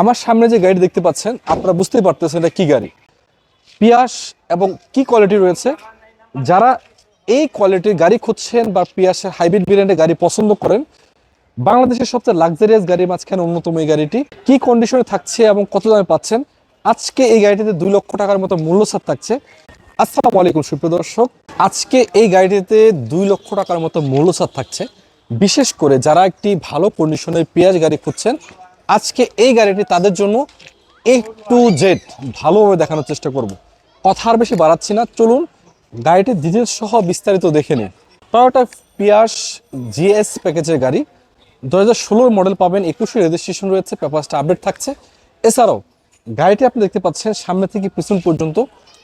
আমার সামনে যে গাড়ি দেখতে পাচ্ছেন, আপনারা বুঝতেই পারতেছেন এটা কি গাড়ি। পিয়াস এবং কি কোয়ালিটি রয়েছে? যারা এই কোয়ালিটির গাড়ি খুঁজছেন বা পিয়াসের হাইব্রিড ব্র্যান্ডের গাড়ি পছন্দ করেন, বাংলাদেশের সবচেয়ে লাক্সারিয়াস গাড়ির মাঝখানে অন্যতম এই গাড়িটি। কি কন্ডিশনে থাকছে এবং কত দামে পাচ্ছেন? আজকে এই গাড়িটিতে দুই লক্ষ টাকার মতো মূল্য ছাড় থাকছে। আসসালামু আলাইকুম, সুপ্রিয় দর্শক। আজকে এই গাড়িটিতে দুই লক্ষ টাকার মতো মূল্য ছাড় থাকছে। বিশেষ করে যারা একটি ভালো কন্ডিশনের পেঁয়াজ গাড়ি খুঁজছেন আজকে এই গাড়িটি তাদের জন্য এ টু জেড ভালোভাবে দেখানোর চেষ্টা করব। কথা আর বেশি বাড়াচ্ছি না, চলুন গাড়িটির ডিটেলস সহ বিস্তারিত দেখে নিন টয়োটা পিয়াস জিএস প্যাকেজের গাড়ি, দু হাজার ষোলোর মডেল পাবেন, একুশে রেজিস্ট্রেশন রয়েছে পেপারসটা আপডেট থাকছে। এছাড়াও, গাড়িটি আপনি দেখতে পাচ্ছেন, সামনে থেকে পিছন পর্যন্ত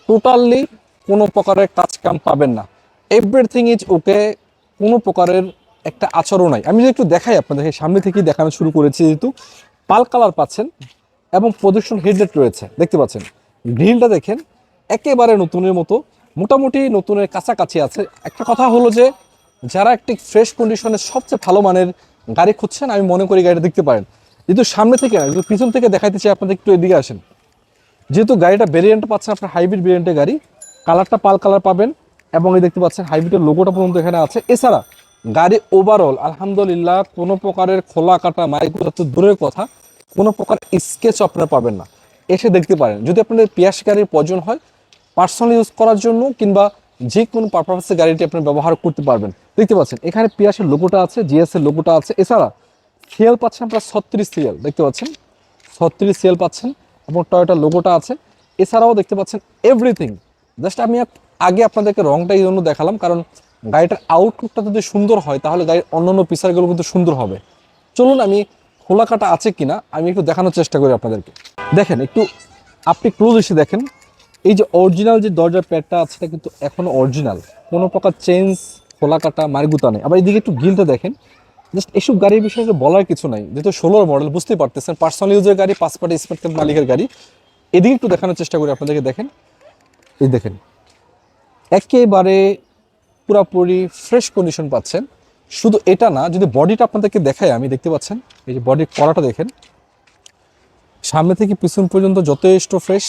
টোটালি কোনো প্রকারের কাজ কাম পাবেন না। এভরিথিং ইজ ওকে কোনো প্রকারের একটা আচরণ নাই। আমি যদি একটু দেখাই আপনাদেরকে, সামনে থেকেই দেখানো শুরু করেছি যেহেতু। পাল কালার পাচ্ছেন এবং প্রদর্শন হেডলাইট রয়েছে। দেখতে পাচ্ছেন, গ্রিলটা দেখেন, একেবারে নতুনের মতো, মোটামুটি নতুনের কাছাকাছি আছে। একটা কথা হলো যে, যারা একটি ফ্রেশ কন্ডিশনের সবচেয়ে ভালো মানের গাড়ি খুঁজছেন, আমি মনে করি গাড়িটা দেখতে পারেন। যেহেতু সামনে থেকে, যেহেতু পিছন থেকে দেখাইতে চাই, আপনাদের একটু এদিকে আসেন। যেহেতু গাড়িটা ভেরিয়েন্ট পাচ্ছেন আপনার হাইব্রিড ভেরিয়েন্টের গাড়ি, কালারটা পাল কালার পাবেন এবং এই দেখতে পাচ্ছেন হাইব্রিডের লোগোটা পর্যন্ত এখানে আছে। এছাড়া, গাড়ি ওভারঅল আলহামদুলিল্লাহ, কোনো প্রকারের খোলা কাটা মাইক দূরের কথা কোনো প্রকার স্কেচ আপনারা পাবেন না। এসে দেখতে পারেন। যদি আপনাদের পিয়াস গাড়ির প্রয়োজন হয় পার্সোনাল ইউজ করার জন্য কিংবা যে কোনো পারপাসে গাড়িটি আপনি ব্যবহার করতে পারবেন। দেখতে পাচ্ছেন, এখানে পিয়াসের লোগোটা আছে জিএস এর লোগোটা আছে। এছাড়া সিএল পাচ্ছেন আপনার ছত্রিশ সিএল দেখতে পাচ্ছেন? ছত্রিশ সিএল পাচ্ছেন এবং টয়োটার লোগোটা আছে। এছাড়াও দেখতে পাচ্ছেন এভরিথিং জাস্ট আমি আগে আপনাদেরকে রংটা এই জন্য দেখালাম, কারণ গাড়িটার আউটলুকটা যদি সুন্দর হয়, তাহলে গাড়ির অন্যান্য পিসারগুলো কিন্তু সুন্দর হবে। চলুন আমি খোলা কাটা আছে কিনা আমি একটু দেখানোর চেষ্টা করি আপনাদেরকে। দেখেন, একটু আপনি ক্লোজ এসে দেখেন, এই যে অরিজিনাল যে দরজার প্যাডটা আছে, এটা কিন্তু এখনও অরিজিনাল কোনো প্রকার চেঞ্জ খোলা কাটা মারগুতা নেই। আবার এদিকে একটু গিলটা দেখেন জাস্ট এসব গাড়ির বিষয়ে বলার কিছু নাই। যেহেতু ষোলোর মডেল বুঝতেই পারতেছেন পার্সোনাল ইউজের গাড়ি পাঁচ পার্টি স্মার্ট মালিকের গাড়ি। এদিকে একটু দেখানোর চেষ্টা করি আপনাদেরকে, দেখেন। এই দেখেন, একেবারে পুরাপুরি ফ্রেশ কন্ডিশন পাচ্ছেন। শুধু এটা না, যদি বডিটা আপনাদেরকে দেখায় আমি দেখতে পাচ্ছেন, এই যে বডির কড়াটা দেখেন। সামনে থেকে পিছন পর্যন্ত যথেষ্ট ফ্রেশ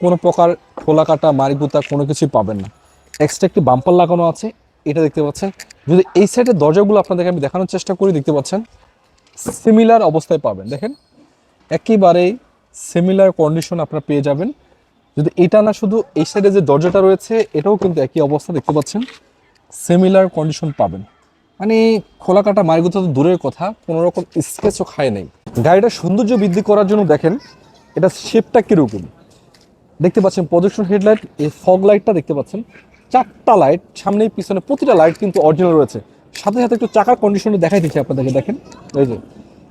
কোনো প্রকার খোলা কাটা মারিগুতা কোনো কিছুই পাবেন না। এক্সট্রা একটি বাম্পার লাগানো আছে, এটা দেখতে পাচ্ছেন। যদি এই সাইডের দরজাগুলো আপনাদেরকে আমি দেখানোর চেষ্টা করি, দেখতে পাচ্ছেন সিমিলার অবস্থায় পাবেন। দেখেন, একেবারেই সিমিলার কন্ডিশন আপনারা পেয়ে যাবেন। যদি এটা না শুধু এই সাইডে যে দরজাটা রয়েছে, এটাও কিন্তু একই অবস্থা দেখতে পাচ্ছেন। সিমিলার কন্ডিশন পাবেন। মানে খোলা কাটা মারগুতো তো দূরের কথা, কোনো রকম স্কেচও খায় নাই। গাড়িটার সৌন্দর্য বৃদ্ধি করার জন্য দেখেন, এটা শেপটা কীরকম। দেখতে পাচ্ছেন প্রদর্শন হেডলাইট এই ফগ লাইটটা দেখতে পাচ্ছেন। চারটা লাইট সামনে, পিছনে প্রতিটা লাইট কিন্তু অরিজিনাল রয়েছে। সাথে সাথে একটু চাকার কন্ডিশনে দেখাই দিচ্ছি আপনাদেরকে, দেখেন। এই যে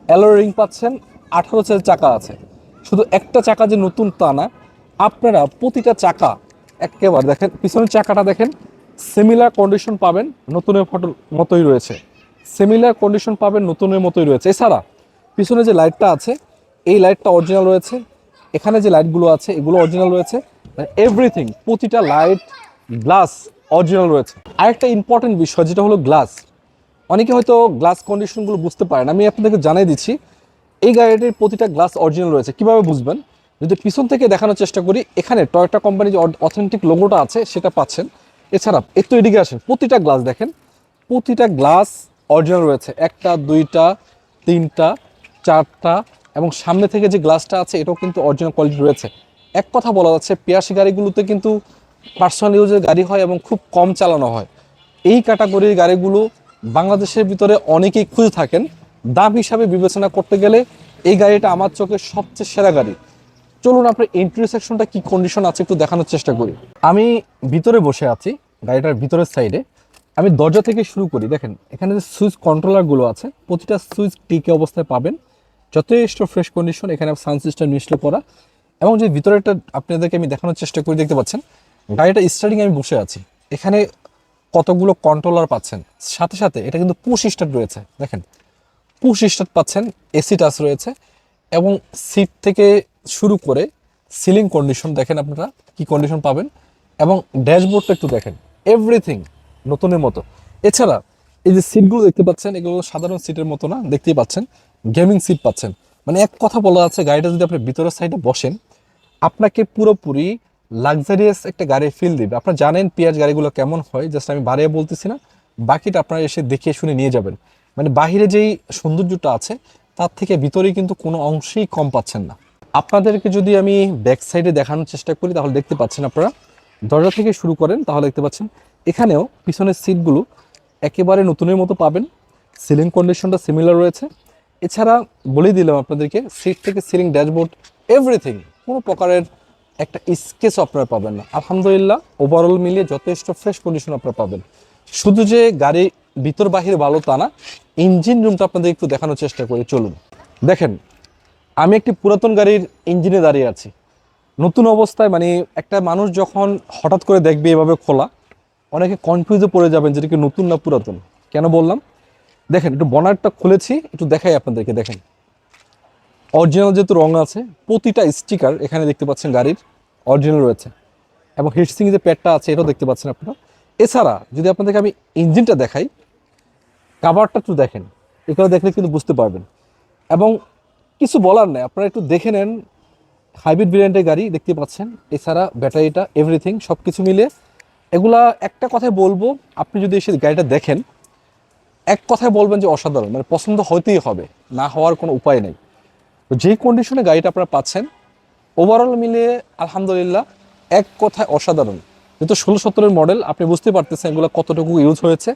অ্যালো রিং পাচ্ছেন, আঠারো সেল চাকা আছে। শুধু একটা চাকা যে নতুন তা না, আপনারা প্রতিটা চাকা একেবারে দেখেন, পিছনের চাকাটা দেখেন সিমিলার কন্ডিশন পাবেন নতুনের ফটোর মতোই রয়েছে। সিমিলার কন্ডিশন পাবেন নতুনের মতোই রয়েছে। এছাড়া পিছনে যে লাইটটা আছে, এই লাইটটা অরিজিনাল রয়েছে। এখানে যে লাইটগুলো আছে, এগুলো অরিজিনাল রয়েছে। এভরিথিং প্রতিটা লাইট গ্লাস অরিজিনাল রয়েছে। আরেকটা ইম্পর্টেন্ট বিষয়, যেটা হলো গ্লাস অনেকে হয়তো গ্লাস কন্ডিশনগুলো বুঝতে পারেন আমি আপনাদেরকে জানিয়ে দিচ্ছি, এই গাড়িটির প্রতিটা গ্লাস অরিজিনাল রয়েছে। কীভাবে বুঝবেন? যদি পিছন থেকে দেখানোর চেষ্টা করি, এখানে টয়োটা কোম্পানির যে অথেন্টিক লোগোটা আছে, সেটা পাচ্ছেন। এছাড়া তো এদিকে আসেন, প্রতিটা গ্লাস দেখেন, প্রতিটা গ্লাস অরিজিনাল রয়েছে। একটা, দুইটা, তিনটা, চারটা এবং সামনে থেকে যে গ্লাসটা আছে, এটাও কিন্তু অরিজিনাল কোয়ালিটি রয়েছে। এক কথা বলা যাচ্ছে পেয়াসি গাড়িগুলোতে কিন্তু পার্সোনাল ইউজের গাড়ি হয় এবং খুব কম চালানো হয়। এই ক্যাটাগরির গাড়িগুলো বাংলাদেশের ভিতরে অনেকেই খুঁজে থাকেন। দাম হিসাবে বিবেচনা করতে গেলে এই গাড়িটা আমার চোখে সবচেয়ে সেরা গাড়ি। চলুন আপনার এন্ট্রি সেকশনটা কি কন্ডিশন আছে একটু দেখানোর চেষ্টা করি। আমি ভিতরে বসে আছি, গাড়িটার ভিতরের সাইডে আমি দরজা থেকে শুরু করি, দেখেন, এখানে যে সুইচ কন্ট্রোলারগুলো আছে, প্রতিটা সুইচ টিকে অবস্থায় পাবেন। যথেষ্ট ফ্রেশ কন্ডিশন এখানে সাউন্ড সিস্টেম ইনস্টল করা। এবং যে ভিতরে একটা আপনাদেরকে আমি দেখানোর চেষ্টা করি, দেখতে পাচ্ছেন, গাড়িটা স্টার্টিং আমি বসে আছি। এখানে কতগুলো কন্ট্রোলার পাচ্ছেন? সাথে সাথে এটা কিন্তু পুশ স্টার্ট রয়েছে, দেখেন। পুশ স্টার্ট পাচ্ছেন এসি টাচ রয়েছে এবং সিট থেকে শুরু করে সিলিং কন্ডিশন দেখেন আপনারা কি কন্ডিশন পাবেন এবং ড্যাশবোর্ডটা একটু দেখেন। এভরিথিং নতুনের মতো। এছাড়া এই যে সিটগুলো দেখতে পাচ্ছেন, এগুলো সাধারণ সিটের মতো না, দেখতেই পাচ্ছেন। গেমিং সিট পাচ্ছেন। মানে এক কথা বলা আছে, গাড়িটা যদি আপনি ভিতরের সাইডে বসেন, আপনাকে পুরোপুরি লাক্সারিয়াস একটা গাড়ি ফিল দিবে। আপনারা জানেন পেঁয়াজ গাড়িগুলো কেমন হয় জাস্ট আমি বাড়িয়ে বলতেছি না, বাকিটা আপনারা এসে দেখে শুনে নিয়ে যাবেন। মানে বাহিরে যেই সৌন্দর্যটা আছে, তার থেকে ভিতরে কিন্তু কোনো অংশেই কম পাচ্ছেন না। আপনাদেরকে যদি আমি ব্যাক সাইডে দেখানোর চেষ্টা করি, তাহলে দেখতে পাচ্ছেন আপনারা। দরজা থেকে শুরু করেন, তাহলে দেখতে পাচ্ছেন। এখানেও পিছনের সিটগুলো একেবারে নতুনের মতো পাবেন। সিলিং কন্ডিশনটা সিমিলার রয়েছে। এছাড়া বলে দিলাম আপনাদেরকে সিট থেকে সিলিং ড্যাশবোর্ড এভরিথিং কোনো প্রকারের একটা স্কেচ আপনারা পাবেন না। আলহামদুলিল্লাহ ওভারঅল মিলিয়ে যথেষ্ট ফ্রেশ কন্ডিশন আপনারা পাবেন। শুধু যে গাড়ি ভিতর বাহির ভালো তা না ইঞ্জিন রুমটা আপনাদের একটু দেখানোর চেষ্টা করি, চলুন। দেখেন আমি একটি পুরাতন গাড়ির ইঞ্জিনে দাঁড়িয়ে আছি। নতুন অবস্থায় মানে একটা মানুষ যখন হঠাৎ করে দেখবে এভাবে খোলা, অনেকে কনফিউজে পড়ে যাবেন যেটা কি নতুন না পুরাতন। কেন বললাম? দেখেন, একটু বনারটা খুলেছি, একটু দেখাই আপনাদেরকে, দেখেন। অরিজিনাল যেহেতু রং আছে, প্রতিটা স্টিকার এখানে দেখতে পাচ্ছেন গাড়ির অরিজিনাল রয়েছে। এবং হিটসিং যে প্যাডটা আছে, এটাও দেখতে পাচ্ছেন আপনারা। এছাড়া, যদি আপনাদেরকে আমি ইঞ্জিনটা দেখাই কাভারটা একটু দেখেন, এগুলো দেখলে কিন্তু বুঝতে পারবেন। এবং কিছু বলার নেই। আপনারা একটু দেখে নেন, হাইব্রিড ভেরিয়েন্টের গাড়ি দেখতে পাচ্ছেন। এছাড়া ব্যাটারিটা এভরিথিং সব কিছু মিলে। এগুলা একটা কথায় বলব, আপনি যদি এসে গাড়িটা দেখেন, এক কথায় বলবেন যে অসাধারণ মানে পছন্দ হতেই হবে, না হওয়ার কোনো উপায় নেই। তো যেই কন্ডিশনে গাড়িটা আপনারা পাচ্ছেন ওভারঅল মিলে আলহামদুলিল্লাহ, এক কথায় অসাধারণ। যেহেতু ষোলো সত্তরের মডেল আপনি বুঝতে পারতেছেন এগুলো কতটুকু ইউজ হয়েছে।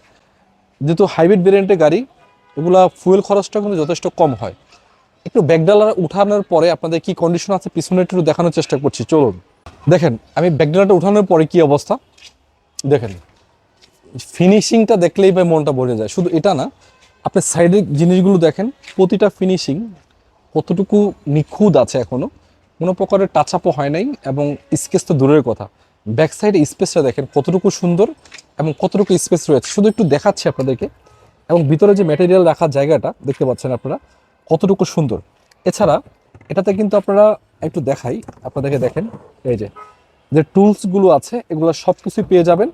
যেহেতু হাইব্রিড ভেরিয়েন্টের গাড়ি, এগুলা ফুয়েল খরচটা কিন্তু যথেষ্ট কম হয়। একটু ব্যাকডালার উঠানোর পরে আপনাদের কি কন্ডিশন আছে পিছনে একটু দেখানোর চেষ্টা করছি, চলুন। দেখেন, আমি ব্যাকডালাটা উঠানোর পরে কি অবস্থা? দেখেন ফিনিশিংটা দেখলেই ভাই মনটা ভরে যায়। শুধু এটা না, আপনি সাইডের জিনিসগুলো দেখেন, প্রতিটা ফিনিশিং কতটুকু নিখুঁত আছে এখনও, কোনো প্রকারের টাচ আপও হয় নাই এবং স্কেচ তো দূরের কথা। ব্যাক সাইডে স্পেসটা দেখেন, কতটুকু সুন্দর এবং কতটুকু স্পেস রয়েছে। শুধু একটু দেখাচ্ছি আপনাদেরকে। এবং ভিতরে যে ম্যাটেরিয়াল রাখার জায়গাটা, দেখতে পাচ্ছেন আপনারা কতটুকু সুন্দর। এছাড়া এটাতে কিন্তু আপনারা একটু দেখাই, আপনাদেরকে দেখেন, এই যে যে টুলসগুলো আছে, এগুলো সব কিছুই পেয়ে যাবেন।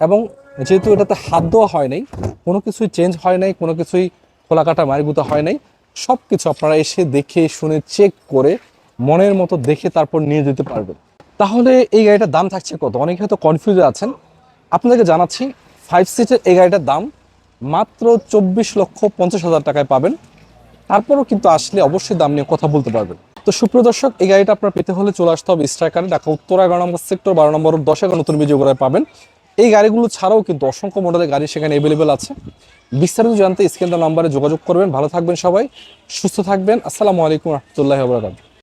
এবং যেহেতু এটাতে হাত দেওয়া হয় নাই, কোনো কিছুই চেঞ্জ হয় নাই, কোনো কিছুই খোলা কাটা মারিগুতা হয় নাই সব কিছু আপনারা এসে দেখে, শুনে চেক করে, মনের মতো দেখে তারপর নিয়ে যেতে পারবেন। তাহলে এই গাড়িটার দাম থাকছে কত? অনেকে হয়তো কনফিউজে আছেন। আপনাদেরকে জানাচ্ছি ফাইভ সিটের এই গাড়িটার দাম মাত্র চব্বিশ লক্ষ পঞ্চাশ হাজার টাকায় পাবেন। তারপরও কিন্তু আসলে অবশ্যই দাম নিয়ে কথা বলতে পারবেন। তো সুপ্রিয় দর্শক, এই গাড়িটা আপনার পেতে হলে চলে আসতে হবে স্ট্রাইকারে ঢাকা, উত্তর, এগারো নম্বর সেক্টর, বারো নম্বর দশ এগারো নতুন বিজয় করে পাবেন। এই গাড়িগুলো ছাড়াও কিন্তু অসংখ্য মডেলের গাড়ি সেখানে অ্যাভেলেবেল আছে। বিস্তারিত জানতে স্ক্যান নাম্বারে যোগাযোগ করবেন। ভালো থাকবেন সবাই, সুস্থ থাকবেন। আসসালামু আলাইকুম রহমতুল্লাহ বরাকাতুহু।